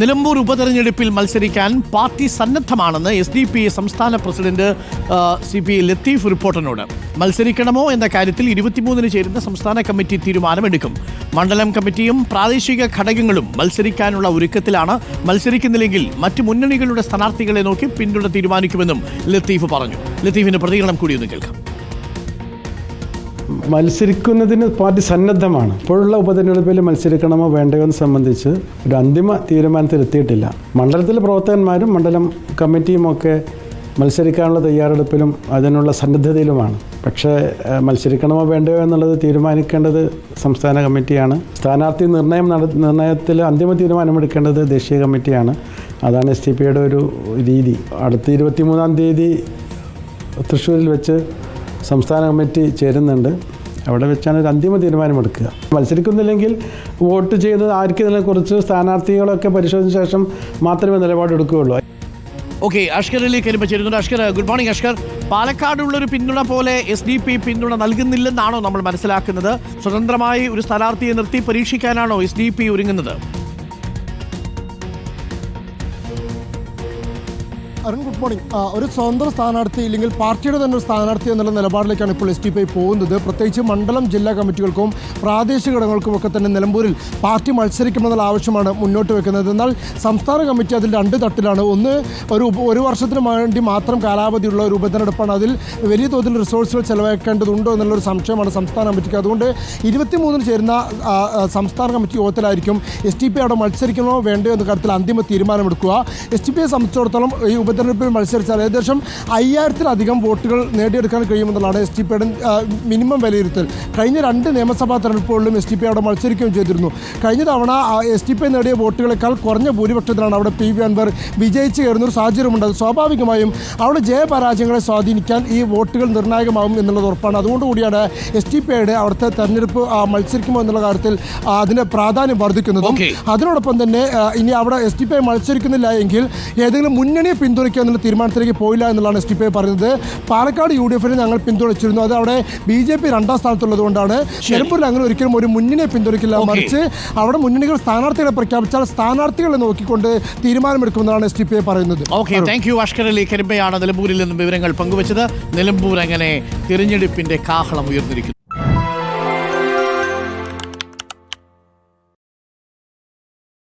നിലമ്പൂർ ഉപതെരഞ്ഞെടുപ്പിൽ മത്സരിക്കാൻ പാർട്ടി സന്നദ്ധമാണെന്ന് എസ് ഡി പി സംസ്ഥാന പ്രസിഡന്റ് സി പി ലത്തീഫ് റിപ്പോർട്ടറിനോട്. മത്സരിക്കണമോ എന്ന കാര്യത്തിൽ ഇരുപത്തിമൂന്നിന് ചേരുന്ന സംസ്ഥാന കമ്മിറ്റി തീരുമാനമെടുക്കും. മണ്ഡലം കമ്മിറ്റിയും പ്രാദേശിക ഘടകങ്ങളും മത്സരിക്കാനുള്ള ഒരുക്കത്തിലാണ് മത്സരിക്കുന്നില്ലെങ്കിൽ മറ്റ് മുന്നണികളുടെ സ്ഥാനാർത്ഥികളെ നോക്കി പിന്തുണ തീരുമാനിക്കുമെന്നും ലത്തീഫ് പറഞ്ഞു. ലത്തീഫിന്റെ പ്രതികരണം കൂടി ഒന്ന് കേൾക്കാം. മത്സരിക്കുന്നതിന് പാർട്ടി സന്നദ്ധമാണ്. ഇപ്പോഴുള്ള ഉപതെരഞ്ഞെടുപ്പിൽ മത്സരിക്കണമോ വേണ്ടയോ എന്ന് സംബന്ധിച്ച് ഒരു അന്തിമ തീരുമാനത്തിലെത്തിയിട്ടില്ല. മണ്ഡലത്തിലെ പ്രവർത്തകന്മാരും മണ്ഡലം കമ്മിറ്റിയും ഒക്കെ മത്സരിക്കാനുള്ള തയ്യാറെടുപ്പിലും അതിനുള്ള സന്നദ്ധതയിലുമാണ്. പക്ഷേ മത്സരിക്കണമോ വേണ്ടയോ എന്നുള്ളത് തീരുമാനിക്കേണ്ടത് സംസ്ഥാന കമ്മിറ്റിയാണ്. സ്ഥാനാർത്ഥി നിർണയം നട നിർണയത്തിൽ അന്തിമ തീരുമാനമെടുക്കേണ്ടത് ദേശീയ കമ്മിറ്റിയാണ്. അതാണ് എസ് ടി പിയുടെ ഒരു രീതി. അടുത്ത ഇരുപത്തിമൂന്നാം തീയതി തൃശ്ശൂരിൽ വെച്ച് സംസ്ഥാന കമ്മിറ്റി ചേരുന്നുണ്ട്. അവിടെ വെച്ചാണ് ഒരു അന്തിമ തീരുമാനമെടുക്കുക. മത്സരിക്കുന്നില്ലെങ്കിൽ വോട്ട് ചെയ്യുന്നത് ആർക്കെതിരെ കുറിച്ച് സ്ഥാനാർത്ഥികളൊക്കെ പരിശോധിച്ച ശേഷം മാത്രമേ നിലപാടെടുക്കുകയുള്ളൂ. ഓക്കെ അഷ്കറിലേക്ക് വരുമ്പോൾ ചേരുന്നുണ്ട്. Ashkar good morning Ashkar. പാലക്കാടുള്ള ഒരു പിന്തുണ പോലെ എസ് ഡി പി പിന്തുണ നൽകുന്നില്ലെന്നാണോ നമ്മൾ മനസ്സിലാക്കുന്നത്? സ്വതന്ത്രമായി ഒരു സ്ഥാനാർത്ഥിയെ നിർത്തി പരീക്ഷിക്കാനാണോ എസ് ഡി പി ഒരുങ്ങുന്നത്? അരുൺ ഗുഡ് മോർണിംഗ് ഒരു സ്വതന്ത്ര സ്ഥാനാർത്ഥി ഇല്ലെങ്കിൽ പാർട്ടിയുടെ തന്നെ ഒരു സ്ഥാനാർത്ഥി എന്നുള്ള നിലപാടിലേക്കാണ് ഇപ്പോൾ എസ് ടി പി പോകുന്നത്. പ്രത്യേകിച്ച് മണ്ഡലം ജില്ലാ കമ്മിറ്റികൾക്കും പ്രാദേശിക ഘടകങ്ങൾക്കും ഒക്കെ തന്നെ നിലമ്പൂരിൽ പാർട്ടി മത്സരിക്കണമെന്നുള്ള ആവശ്യമാണ് മുന്നോട്ട് വെക്കുന്നത്. എന്നാൽ സംസ്ഥാന കമ്മിറ്റി അതിൽ രണ്ട് തട്ടിലാണ്. ഒന്ന് ഒരു ഉപ- ഒരു വർഷത്തിന് വേണ്ടി മാത്രം കാലാവധിയുള്ള ഒരു ഉപതെരഞ്ഞെടുപ്പാണ്. അതിൽ വലിയ തോതിൽ റിസോഴ്സുകൾ ചെലവഴിക്കേണ്ടതുണ്ടോ എന്നുള്ളൊരു സംശയമാണ് സംസ്ഥാന കമ്മിറ്റിക്ക്. അതുകൊണ്ട് ഇരുപത്തിമൂന്നിന് ചേരുന്ന സംസ്ഥാന കമ്മിറ്റി യോഗത്തിലായിരിക്കും എസ് ടി പി അവിടെ മത്സരിക്കണോ വേണ്ടയോ എന്ന കാര്യത്തിൽ അന്തിമ തീരുമാനമെടുക്കുക. എസ് ടി പിയെ സംബന്ധിച്ചിടത്തോളം ഈ ഉപതെരഞ്ഞെടുപ്പിൽ മത്സരിച്ചാൽ ഏകദേശം അയ്യായിരത്തിലധികം വോട്ടുകൾ നേടിയെടുക്കാൻ കഴിയുമെന്നുള്ളതാണ് എസ് ടി പിയുടെ മിനിമം വിലയിരുത്തൽ. കഴിഞ്ഞ രണ്ട് നിയമസഭാ തെരഞ്ഞെടുപ്പുകളിലും എസ് ടി പി അവിടെ മത്സരിക്കുകയും ചെയ്തിരുന്നു. കഴിഞ്ഞ തവണ എസ് ടി പി നേടിയ വോട്ടുകളെക്കാൾ കുറഞ്ഞ ഭൂരിപക്ഷത്തിലാണ് അവിടെ പി വി അൻവർ വിജയിച്ചു കയറുന്ന ഒരു സാഹചര്യമുണ്ട്. അത് സ്വാഭാവികമായും അവിടെ ജയപരാജയങ്ങളെ സ്വാധീനിക്കാൻ ഈ വോട്ടുകൾ നിർണായകമാകും എന്നുള്ളത് ഉറപ്പാണ്. അതുകൊണ്ടുകൂടിയാണ് എസ് ടി പി ഐയുടെ അവിടുത്തെ തെരഞ്ഞെടുപ്പ് മത്സരിക്കുമോ എന്നുള്ള കാര്യത്തിൽ അതിന്റെ അതിന് പ്രാധാന്യം വർദ്ധിക്കുന്നതും. അതിനോടൊപ്പം തന്നെ ഇനി അവിടെ എസ് ടി പി ഐ മത്സരിക്കുന്നില്ല എങ്കിൽ ഏതെങ്കിലും മുന്നണിയെ പിന്തുണയ്ക്കുക എന്നുള്ള തീരുമാനത്തിലേക്ക് പോയില്ല എന്നുള്ളതാണ് എസ് ടി പി ഐ പറയുന്നത്. പാലക്കാട് യു ഡി എഫിനെ ഞങ്ങൾ പിന്തുണച്ചിരുന്നു. അത് അവിടെ ബി ജെ പി രണ്ടാം സ്ഥാനത്തുള്ളത് കൊണ്ടാണ് നിലമ്പൂരിൽ അങ്ങനെ ഒരിക്കലും ഒരു മുന്നണിയെ പിന്തുണയ്ക്കില്ല. മറിച്ച് അവിടെ മുന്നണികൾ സ്ഥാനാർത്ഥികളെ പ്രഖ്യാപിച്ചാൽ സ്ഥാനാർത്ഥികളെ നോക്കിക്കൊണ്ട് തീരുമാനമെടുക്കുമെന്നാണ് എസ് ടി പി ഐ പറയുന്നത്. Okay thank you Ashkar Ali. കരിമ്പയാണ് നിലമ്പൂരിൽ നിന്നും വിവരങ്ങൾ പങ്കുവച്ചത് നിലമ്പൂർ അങ്ങനെ തിരഞ്ഞെടുപ്പിന്റെ കാഹളം ഉയർന്നിരിക്കുന്നു.